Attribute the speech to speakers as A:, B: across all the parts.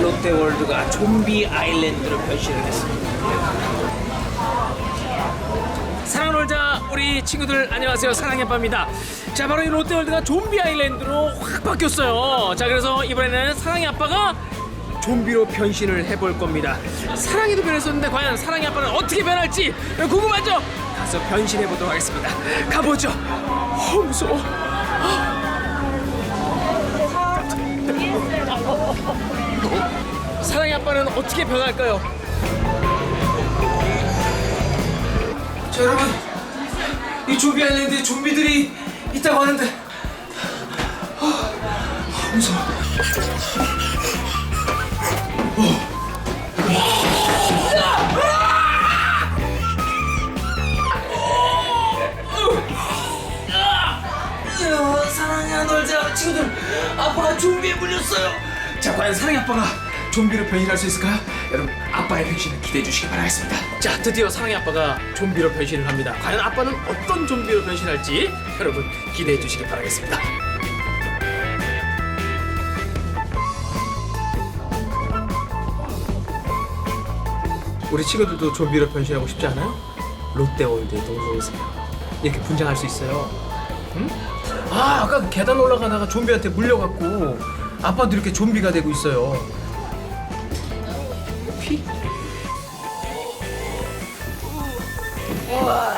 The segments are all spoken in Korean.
A: 롯데월드가 좀비 아일랜드로 변신을 했습니다. 사랑하는 놀자 우리 친구들 안녕하세요. 사랑의 아빠입니다. 자 바로 이 롯데월드가 좀비 아일랜드로 확 바뀌었어요. 자 그래서 이번에는 사랑의 아빠가 좀비로 변신을 해볼 겁니다. 사랑이도 변했었는데 과연 사랑의 아빠는 어떻게 변할지 궁금하죠? 가서 변신해 보도록 하겠습니다. 가보죠. 어 무서워 사랑의 아빠는 어떻게 변할까요? 자 여러분 이 좀비 아일랜드에 좀비들이 있다고 하는데 아, 아, 무서워 야, 사랑해 놀자 친구들 아빠가 좀비에 물렸어요 자 과연 사랑의 아빠가 좀비로 변신할 수 있을까요? 여러분 아빠의 변신을 기대해 주시기 바라겠습니다 자 드디어 사랑의 아빠가 좀비로 변신을 합니다 과연 아빠는 어떤 좀비로 변신할지 여러분 기대해 주시기 바라겠습니다 우리 친구들도 좀비로 변신하고 싶지 않아요? 롯데월드에 놀러 오세요 이렇게 분장할 수 있어요 응? 아 아까 그 계단 올라가다가 좀비한테 물려갖고 아빠도 이렇게 좀비가 되고 있어요 피? 우와.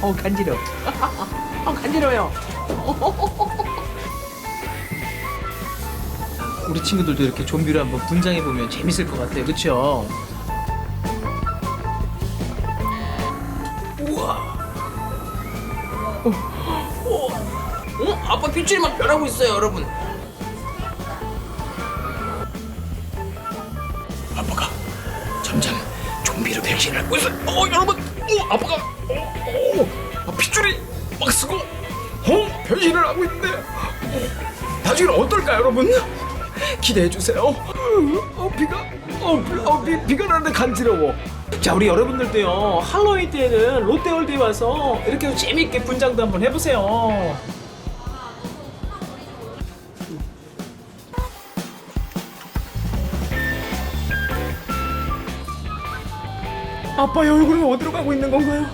A: 어 간지러 어 간지러요 우리 친구들도 이렇게 좀비로 한번 분장해 보면 재밌을 것 같아요 그쵸? 우와 어? 아빠 핏줄이 막 변하고 있어요, 여러분. 변신을 하고 있어요. 어, 여러분, 어, 아빠가 어, 어, 어, 핏줄이 막 쓰고, 어, 변신을 하고 있는데, 어, 나중에 어떨까, 여러분? 기대해 주세요. 어, 비가, 어, 비, 어, 비, 비가 나는데 간지러워. 자, 우리 여러분들도요, 할로윈 때는 롯데월드에 와서 이렇게 재밌게 분장도 한번 해보세요. 아빠의 얼굴은 어디로 가고 있는 건가요?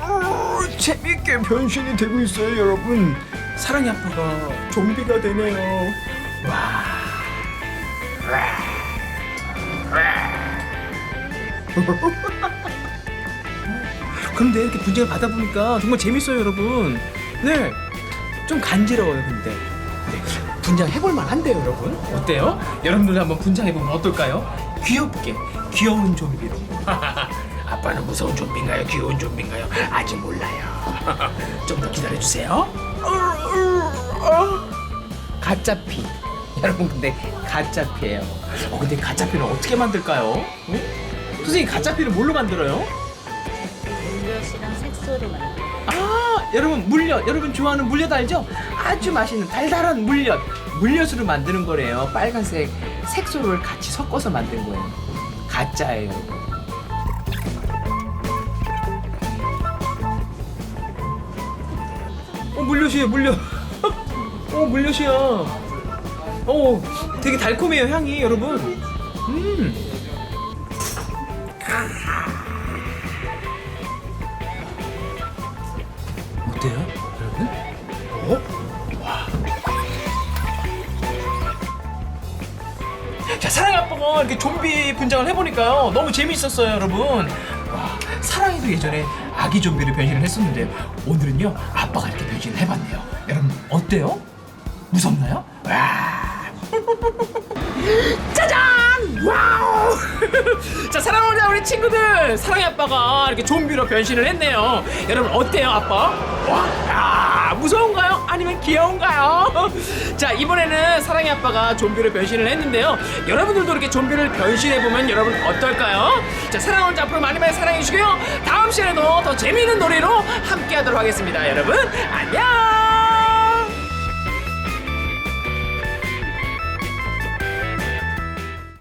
A: 어, 재밌게 변신이 되고 있어요, 여러분. 사랑의 아빠가 좀비가 되네요. 와. 그런데 이렇게 분장을 받아 보니까 정말 재밌어요, 여러분. 네. 좀 간지러워요, 근데. 네. 분장 해볼 만한데요, 여러분. 어때요? 여러분들 한번 분장해보면 어떨까요? 귀엽게, 귀여운 좀비로. 아빠는 무서운 좀비인가요? 귀여운 좀비인가요? 아직 몰라요. 좀 더 기다려주세요. 가짜피. 여러분, 근데 가짜피예요. 어, 근데 가짜피는 어떻게 만들까요? 응? 선생님, 가짜피를 뭘로 만들어요?
B: 물엿이랑 색소로 만든
A: 아 여러분 물엿 여러분 좋아하는 물엿 알죠? 아주 맛있는 달달한 물엿 물엿으로 만드는 거래요. 빨간색 색소를 같이 섞어서 만든 거예요. 가짜예요 어 물엿이에요 물엿. 어 물엿이야. 어 되게 달콤해요 향이 여러분. 음. 어때요, 자, 사랑의 아빠가 이렇게 좀비 분장을 해보니까요. 너무 재미있었어요, 여러분. 와, 사랑이도 예전에 아기 좀비로 변신을 했었는데, 오늘은요, 아빠가 이렇게 변신을 해봤네요. 여러분, 어때요? 무섭나요? 와. 짜잔! 와우! 자, 사랑하는 우리 친구들! 사랑의 아빠가 이렇게 좀비로 변신을 했네요. 여러분, 어때요, 아빠? 와, 야, 무서운가요? 아니면 귀여운가요? 자, 이번에는 사랑의 아빠가 좀비로 변신을 했는데요. 여러분들도 이렇게 좀비를 변신해보면 여러분 어떨까요? 자, 사랑하는 앞으로 많이 많이 사랑해주시고요. 다음 시간에도 더 재미있는 놀이로 함께 하도록 하겠습니다. 여러분, 안녕!